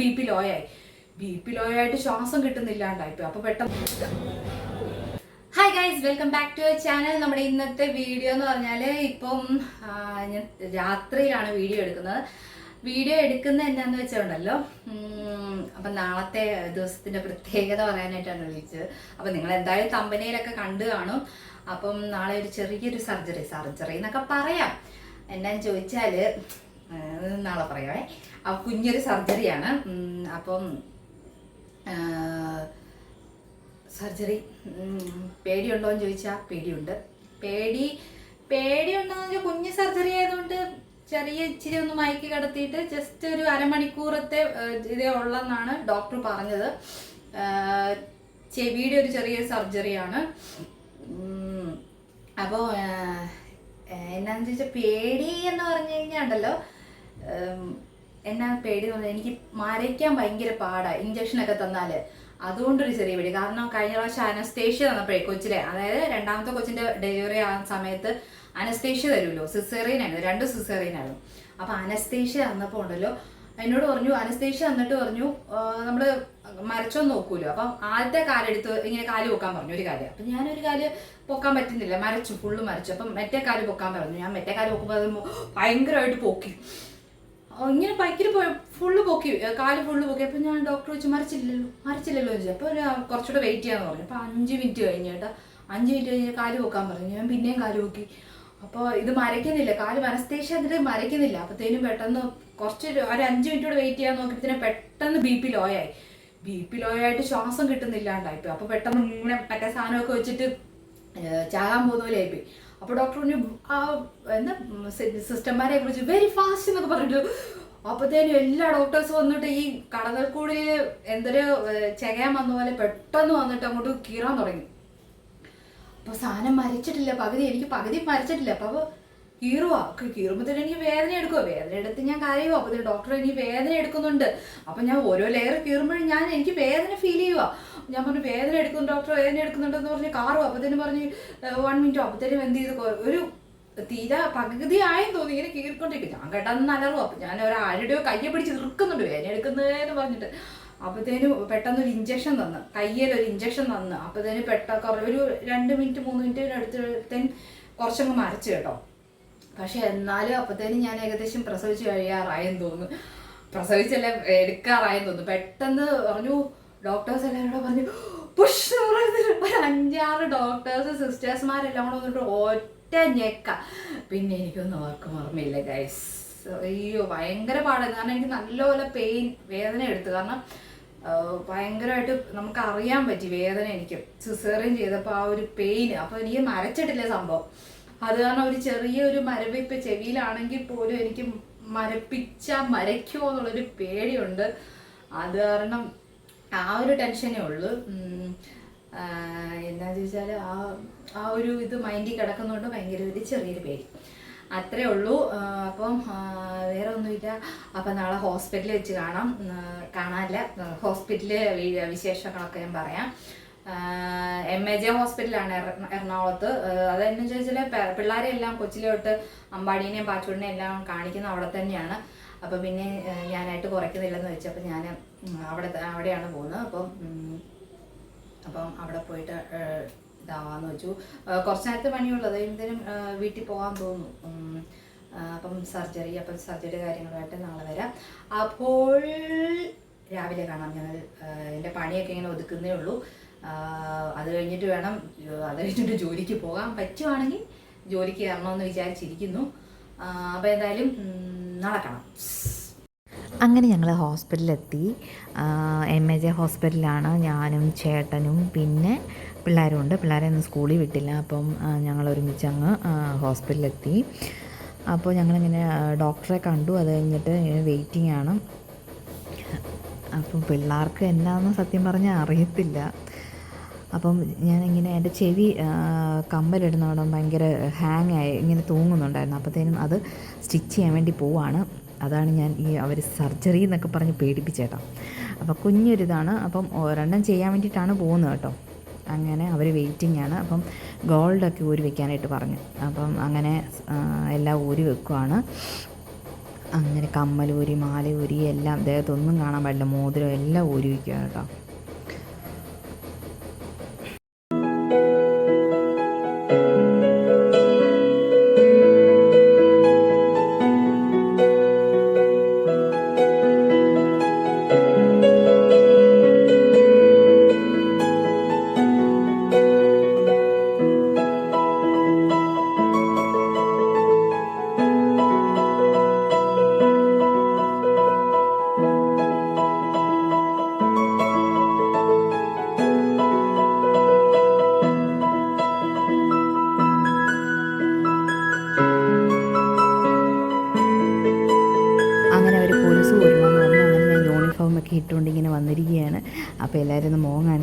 B P low ആയി B P low ആയിട്ട് ശ്വാസം കിട്ടുന്നില്ലാണ്ടായിപ്പോയി അപ്പൊ പെട്ടെന്ന് hi guys welcome back to channel നമ്മുടെ ഇന്നത്തെ വീഡിയോ എന്ന് പറഞ്ഞാൽ ഇപ്പം ഞാൻ രാത്രിയിലാണ് വീഡിയോ എടുക്കുന്നത്. വീഡിയോ എടുക്കുന്ന എന്നാന്ന് വെച്ചുണ്ടല്ലോ അപ്പം നാളത്തെ ദിവസത്തിന്റെ പ്രത്യേകത പറയാനായിട്ടാണ് വിളിച്ചത്. അപ്പം നിങ്ങൾ എന്തായാലും തമ്പനയിലൊക്കെ കണ്ടു കാണും. അപ്പം നാളെ ഒരു ചെറിയൊരു സർജറി സർജറി എന്നൊക്കെ പറയാം. എന്നാന്ന് ചോദിച്ചാൽ നാളെ പറയാമേ ആ കുഞ്ഞൊരു സർജറിയാണ്. അപ്പം സർജറി പേടിയുണ്ടോ എന്ന് ചോദിച്ചാൽ പേടിയുണ്ട്. പേടി പേടിയുണ്ടോ എന്ന് വെച്ചാൽ കുഞ്ഞ് സർജറി ആയതുകൊണ്ട് ചെറിയ ഇച്ചിരി ഒന്ന് മയക്കി കിടത്തിയിട്ട് ജസ്റ്റ് ഒരു അരമണിക്കൂറത്തെ ഇതേ ഉള്ളെന്നാണ് ഡോക്ടർ പറഞ്ഞത്. ചെവിയുടെ ഒരു ചെറിയ സർജറിയാണ്. അപ്പോൾ എന്നാന്ന് ചോദിച്ചാൽ പേടി എന്ന് പറഞ്ഞു കഴിഞ്ഞാൽ ഉണ്ടല്ലോ എന്നാ പേടി പറഞ്ഞാൽ എനിക്ക് മരയ്ക്കാൻ ഭയങ്കര പാടാണ് ഇഞ്ചക്ഷനൊക്കെ തന്നാൽ അതുകൊണ്ടൊരു ചെറിയ പേടി. കാരണം കഴിഞ്ഞ പ്രാവശ്യം അനസ്തേഷ്യ തന്നപ്പോഴേ കൊച്ചിലെ അതായത് രണ്ടാമത്തെ കൊച്ചിന്റെ ഡെലിവറി ആ സമയത്ത് അനസ്തേഷ്യ തരുമല്ലോ സിസേറിയൻ ആയിരുന്നു രണ്ട് സിസേറിയൻ ആയിരുന്നു. അപ്പൊ അനസ്തേഷ്യ തന്നപ്പോൾ ഉണ്ടല്ലോ. എന്നോട് പറഞ്ഞു അനസ്തേഷ്യ തന്നിട്ട് പറഞ്ഞു നമ്മൾ മരച്ചോന്ന് നോക്കൂലോ? അപ്പം ആദ്യത്തെ കാലെടുത്ത് ഇങ്ങനെ കാൽ പൊക്കാൻ പറഞ്ഞു ഒരു കാൽ. അപ്പൊ ഞാനൊരു കാൽ പൊക്കാൻ പറ്റുന്നില്ല. മരച്ചു ഫുള്ള് മരച്ചു. അപ്പം മറ്റേ കാൽ പൊക്കാൻ പറഞ്ഞു. ഞാൻ മറ്റേ കാൽ പൊക്കുമ്പോൾ അത് ഭയങ്കരമായിട്ട് പൊക്കി. ഇങ്ങനെ പോയി ഫുള്ള് പൊക്കി കാൽ ഫുള്ള് പൊക്കി. അപ്പോൾ ഞാൻ ഡോക്ടർ വെച്ച് മറിച്ചില്ലല്ലോ മറിച്ചില്ലല്ലോ ചോദിച്ചു. അപ്പോൾ കുറച്ചുകൂടെ വെയിറ്റ് ചെയ്യാന്ന് പറഞ്ഞു. അപ്പോൾ അഞ്ച് മിനിറ്റ് കഴിഞ്ഞ കേട്ടോ അഞ്ച് മിനിറ്റ് കഴിഞ്ഞ് കാൽ പൊക്കാൻ പറഞ്ഞു. ഞാൻ പിന്നെയും കാൽ പൊക്കി. അപ്പോൾ ഇത് മരയ്ക്കുന്നില്ല. കാൽ മനസ്തേഷ്യ എന്നിട്ട് മരയ്ക്കുന്നില്ല. അപ്പോഴത്തേനും പെട്ടെന്ന് കുറച്ച് ഒരു അഞ്ച് മിനിറ്റ് കൂടെ വെയിറ്റ് ചെയ്യാൻ നോക്കിയപ്പോഴത്തേനും പെട്ടെന്ന് ബി പി ലോ ആയി. ബി പി ലോ ആയിട്ട് ശ്വാസം കിട്ടുന്നില്ലാണ്ടായിപ്പോയി അപ്പോൾ പെട്ടെന്ന് ഇങ്ങനെ മറ്റേ സാധനമൊക്കെ വെച്ചിട്ട് ചാകാൻ പോകുന്ന പോലെ ആയിപ്പോയി. അപ്പോൾ ഡോക്ടർ പറഞ്ഞു ആ എന്താ സിസ്റ്റർമാരെ കുറിച്ച് വെരി ഫാസ്റ്റ് എന്നൊക്കെ പറഞ്ഞിട്ട്. അപ്പത്തേനും എല്ലാ ഡോക്ടേഴ്സും വന്നിട്ട് ഈ കടകൾക്കൂടിയിൽ എന്തൊരു ചെകയാൻ വന്ന പോലെ പെട്ടെന്ന് വന്നിട്ട് അങ്ങോട്ട് കീറാൻ തുടങ്ങി. അപ്പൊ സാധനം മരിച്ചിട്ടില്ല പകുതി എനിക്ക് പകുതി മരിച്ചിട്ടില്ല. അപ്പൊ കീറുവാ? തന്നെ എനിക്ക് വേദന എടുക്കുക വേദന എടുത്ത് ഞാൻ കരയുവാ? അപ്പൊ ഡോക്ടർ എനിക്ക് വേദന എടുക്കുന്നുണ്ട്. അപ്പൊ ഞാൻ ഓരോ ലെയർ കീറുമ്പോഴും ഞാൻ എനിക്ക് വേദന ഫീൽ ചെയ്യുക ഞാൻ പറഞ്ഞു വേദന എടുക്കുന്നു ഡോക്ടർ വേദന എടുക്കുന്നുണ്ടെന്ന് പറഞ്ഞ് കാറും അപ്പത്തേനും പറഞ്ഞ് വൺ മിനിറ്റ് അപ്പത്തേനും എന്ത് ചെയ്ത്? ഒരു തീരെ പകുതി ആയെന്ന് തോന്നി ഇങ്ങനെ കീറിക്കൊണ്ടിരിക്കും ഞാൻ കേട്ടാന്ന് അലറും അപ്പൊ ഞാൻ ഒരാരുടെയോ കയ്യെ പിടിച്ച് നിൽക്കുന്നുണ്ട് വേദന എടുക്കുന്നതെന്ന് പറഞ്ഞിട്ട്. അപ്പത്തേനും പെട്ടെന്ന് ഒരു ഇഞ്ചക്ഷൻ തന്ന്. കയ്യിൽ ഒരു ഇഞ്ചക്ഷൻ തന്ന്. അപ്പത്തേനും പെട്ടെന്ന് ഒരു രണ്ട് മിനിറ്റ് മൂന്ന് മിനിറ്റ് അടുത്തത്തേനും കുറച്ചങ്ങ് മരച്ചു കേട്ടോ. പക്ഷെ എന്നാലും അപ്പത്തേനും ഞാൻ ഏകദേശം പ്രസവിച്ച് കഴിയാറായെന്ന് തോന്നുന്നു. പ്രസവിച്ചല്ല എടുക്കാറായെന്ന് തോന്നുന്നു. പെട്ടെന്ന് പറഞ്ഞു ഡോക്ടേഴ്സ് എല്ലാവരും കൂടെ പറഞ്ഞു പുഷ് ഒരു അഞ്ചാറ് ഡോക്ടേഴ്സ് സിസ്റ്റേഴ്സ്മാരെല്ലാം കൂടെ വന്നിട്ട് ഒറ്റ ഞെക്ക. പിന്നെ എനിക്കൊന്നും ഓർക്കും ഓർമ്മയില്ല ഗൈസ് അയ്യോ ഭയങ്കര പാടാണ് കാരണം എനിക്ക് നല്ലപോലെ പെയിൻ വേദന എടുത്തു. കാരണം ഭയങ്കരമായിട്ട് നമുക്ക് അറിയാൻ പറ്റി വേദന എനിക്ക്. സിസേറിയൻ ചെയ്തപ്പോൾ ആ ഒരു പെയിൻ അപ്പോൾ എനിക്ക് മരച്ചിട്ടില്ല സംഭവം. അത് കാരണം ഒരു ചെറിയൊരു മരവിപ്പ് ചെവിയിലാണെങ്കിൽ പോലും എനിക്ക് മരപ്പിച്ച മരയ്ക്കുമോ എന്നുള്ളൊരു പേടിയുണ്ട്. അത് കാരണം ആ ഒരു ടെൻഷനേ ഉള്ളൂ. എന്താ ചോദിച്ചാൽ ആ ആ ഒരു ഇത് മൈൻഡിൽ കിടക്കുന്നതുകൊണ്ട് ഭയങ്കര ഒരു ചെറിയൊരു പേടി. അത്രേ ഉള്ളൂ. അപ്പം വേറെ ഒന്നുമില്ല. അപ്പം നാളെ ഹോസ്പിറ്റലിൽ വെച്ച് കാണാം. കാണാനില്ല. ഹോസ്പിറ്റലിൽ വിശേഷങ്ങളൊക്കെ ഞാൻ പറയാം. എം എ ജെ ഹോസ്പിറ്റലാണ് എറ- എറണാകുളത്ത്. അതെന്ന് ചോദിച്ചാൽ പിള്ളേരെ എല്ലാം കൊച്ചിലോട്ട് അമ്പാടീനെയും പാച്ചൂടിനെയും എല്ലാം കാണിക്കുന്ന അവിടെ തന്നെയാണ്. അപ്പം പിന്നെ ഞാനായിട്ട് കുറയ്ക്കുന്നില്ലെന്ന് വെച്ചപ്പോൾ ഞാൻ അവിടെ അവിടെയാണ് പോകുന്നത്. അപ്പം അപ്പം അവിടെ പോയിട്ട് ഇതാവാന്ന് വെച്ചു. കുറച്ച് നേരത്തെ പണിയുള്ളത് എന്തേലും വീട്ടിൽ പോകാൻ തോന്നുന്നു. അപ്പം സർജറി അപ്പം സർജറി കാര്യങ്ങളുമായിട്ട് നാളെ വരാം. അപ്പോൾ രാവിലെ കാണാം ഏഹ്, എന്റെ പണിയൊക്കെ ഇങ്ങനെ ഒതുക്കുന്നേ ഉള്ളൂ. അത് കഴിഞ്ഞിട്ട് വേണം അത് കഴിഞ്ഞിട്ട് ജോലിക്ക് പോകാൻ പറ്റുവാണെങ്കിൽ ജോലിക്ക് കയറണമെന്ന് വിചാരിച്ചിരിക്കുന്നു. അപ്പോൾ ഏതായാലും നടക്കണം അങ്ങനെ ഞങ്ങൾ ഹോസ്പിറ്റലിലെത്തി. എം എ ജെ ഹോസ്പിറ്റലിലാണ് ഞാനും ചേട്ടനും പിന്നെ പിള്ളേരും ഉണ്ട്. പിള്ളേരെ ഒന്നും സ്കൂളിൽ വിട്ടില്ല. അപ്പം ഞങ്ങൾ ഒരുമിച്ച് അങ്ങ് ഹോസ്പിറ്റലിലെത്തി. അപ്പോൾ ഞങ്ങളിങ്ങനെ ഡോക്ടറെ കണ്ടു. അത് കഴിഞ്ഞിട്ട് വെയിറ്റിംഗ് ആണ് അപ്പം പിള്ളേർക്ക് എന്താണെന്ന് സത്യം പറഞ്ഞാൽ അറിയത്തില്ല. അപ്പം ഞാനിങ്ങനെ എന്റെ ചെവി കമ്മലിടുന്നവിടെ ഭയങ്കര ഹാങ് ആയി ഇങ്ങനെ തൂങ്ങുന്നുണ്ടായിരുന്നു. അപ്പോഴത്തേനും അത് സ്റ്റിച്ച് ചെയ്യാൻ വേണ്ടി പോവാണ്. അതാണ് ഞാൻ ഈ അവർ സർജറി എന്നൊക്കെ പറഞ്ഞ് പേടിപ്പിച്ചേട്ടാ. അപ്പോൾ കുഞ്ഞൊരിതാണ്. അപ്പം ഒരെണ്ണം ചെയ്യാൻ വേണ്ടിയിട്ടാണ് പോകുന്നത് കേട്ടോ. അങ്ങനെ അവർ വെയിറ്റിംഗ് ആണ്. അപ്പം ഗോൾഡൊക്കെ ഊരി വെക്കാനായിട്ട് പറഞ്ഞു. അപ്പം അങ്ങനെ എല്ലാം ഊരി വെക്കുവാണ്. അങ്ങനെ കമ്മൽ ഊരി മാല ഊരി എല്ലാം ദേഹത്തൊന്നും കാണാൻ പാടില്ല. മോതിരം എല്ലാം ഊരി വയ്ക്കുക കേട്ടോ.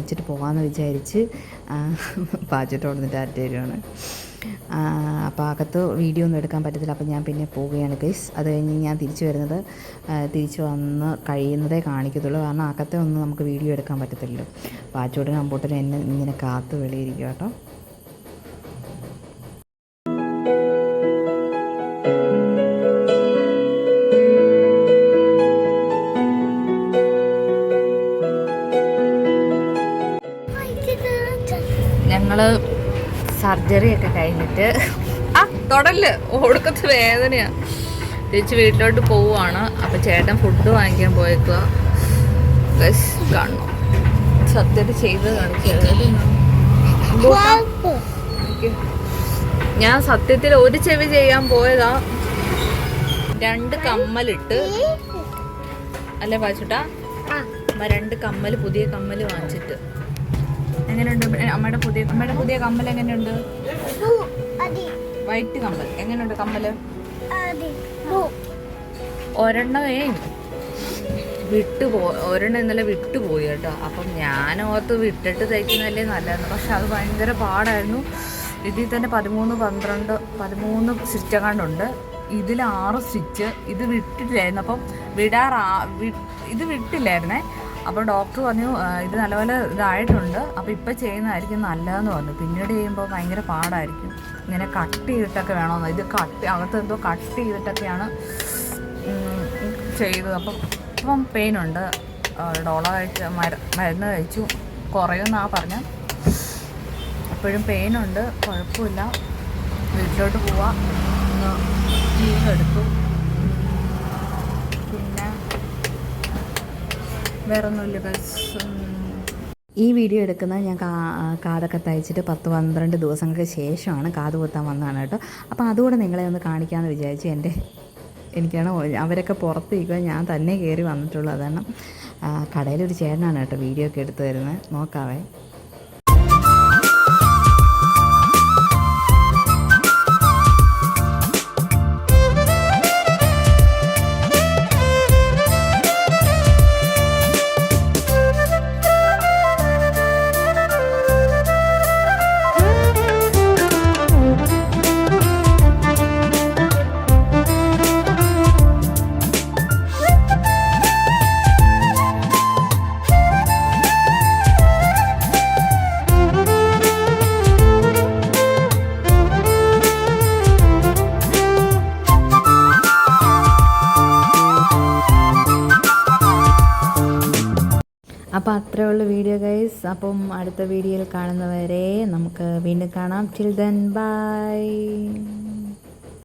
ഒന്ന് മുഖം കാണിച്ചിട്ട് പോകാമെന്ന് വിചാരിച്ച് പാച്ചിട്ട് കൊടുത്തിട്ട് അറ്റ തരുവാണ് അപ്പോൾ അകത്ത് വീഡിയോ ഒന്നും എടുക്കാൻ പറ്റത്തില്ല അപ്പോൾ ഞാൻ പിന്നെ പോവുകയാണ് ഗൈസ്. അത് കഴിഞ്ഞ് ഞാൻ തിരിച്ചു വരുന്നത് ആ, തിരിച്ചു വന്ന് കഴിയുന്നതേ കാണിക്കത്തുള്ളൂ. കാരണം അകത്തെ ഒന്നും നമുക്ക് വീഡിയോ എടുക്കാൻ പറ്റത്തില്ലല്ലോ. പാച്ചോടും കമ്പോട്ടനും എന്നെ ഇങ്ങനെ കാത്ത് വെളിയിരിക്കും കേട്ടോ. സർജറി ഒക്കെ കഴിഞ്ഞിട്ട്. ആ തൊടൽ. ഓടുക്കത്ത് വേദനയാ. തിരിച്ച് വീട്ടിലോട്ട് പോവുകയാണ് അപ്പം ചേട്ടൻ ഫുഡ് വാങ്ങിക്കാൻ പോയേക്കുക ബസ് കാണണം. സത്യത്തിൽ ചെയ്ത് കാണിക്കുക ഞാൻ സത്യത്തിൽ ഒരു ചെവി ചെയ്യാൻ പോയതാ. രണ്ട് കമ്മലിട്ട്. അല്ലേ അമ്മ രണ്ട് കമ്മൽ പുതിയ കമ്മൽ വാങ്ങിച്ചിട്ട്. എങ്ങനെയുണ്ട്? അമ്മയുടെ പുതിയ അമ്മയുടെ പുതിയ കമ്മൽ എങ്ങനെയുണ്ട്? വൈറ്റ് കമ്മൽ. എങ്ങനെയുണ്ട് കമ്മൽ? ഒരെണ്ണമേ വിട്ടുപോ ഒരെണ്ണം ഇന്നലെ വിട്ടുപോയി കേട്ടോ. അപ്പം ഞാൻ ഓർത്ത് വിട്ടിട്ട് തയ്ക്കുന്നതല്ലേ നല്ലതെന്ന്. പക്ഷെ അത് ഭയങ്കര പാടായിരുന്നു. ഇതിൽ തന്നെ പതിമൂന്ന് പന്ത്രണ്ട് പതിമൂന്ന് സ്റ്റിച്ചങ്ങാണ്ടുണ്ട് ഇതിൽ ആറ് സ്റ്റിച്ച് ഇത് വിട്ടിട്ടില്ലായിരുന്നു. അപ്പം വിടാറാ വി- ഇത് വിട്ടില്ലായിരുന്നേ. അപ്പോൾ ഡോക്ടർ പറഞ്ഞു "ആ, ഇത് നല്ലപോലെ ഇതായിട്ടുണ്ട്. അപ്പോൾ ഇപ്പം ചെയ്യുന്നതായിരിക്കും നല്ലതെന്ന് പറഞ്ഞു. പിന്നീട് ചെയ്യുമ്പോൾ ഭയങ്കര പാടായിരിക്കും. ഇങ്ങനെ കട്ട് ചെയ്തിട്ടൊക്കെ വേണമെന്ന് ഇത് കട്ട് അകത്ത് എന്തോ കട്ട് ചെയ്തിട്ടൊക്കെയാണ് ചെയ്തത്. അപ്പം ഇപ്പം പെയിനുണ്ട് ഡോള കഴിച്ച് മര മരുന്ന് കഴിച്ചു. കുറയുമെന്നാണ് പറഞ്ഞ. അപ്പോഴും പെയിനുണ്ട് കുഴപ്പമില്ല. വീട്ടിലോട്ട് പോവാം. ഒന്ന് ലീവ് എടുത്തു ഉം, പിന്നെ വേറെ ഒന്നുമില്ല ഗൈസ് ഈ വീഡിയോ എടുക്കുന്നത് ഞാൻ കാതൊക്കെ തയ്ച്ചിട്ട് പത്ത് പന്ത്രണ്ട് ദിവസങ്ങൾക്ക് ശേഷമാണ് കാത് കുത്താൻ വന്നതാണ് കേട്ടോ. അപ്പോൾ അതുകൂടെ നിങ്ങളെ ഒന്ന് കാണിക്കാമെന്ന് വിചാരിച്ചു എന്റെ എനിക്കാണ് അവരൊക്കെ പുറത്ത് നിൽക്കുക ഞാൻ തന്നെ കയറി വന്നിട്ടുള്ളൂ. അതാണ് കടയിലൊരു ചേട്ടനാണ് കേട്ടോ വീഡിയോ ഒക്കെ എടുത്തു തരുന്നത്. നോക്കാവേ. അത്രേ ഉള്ളൂ വീഡിയോ ഗൈസ് അപ്പം അടുത്ത വീഡിയോയിൽ കാണുന്നവരെ നമുക്ക് വീണ്ടും കാണാം. ചിൽ ദൻ ബൈ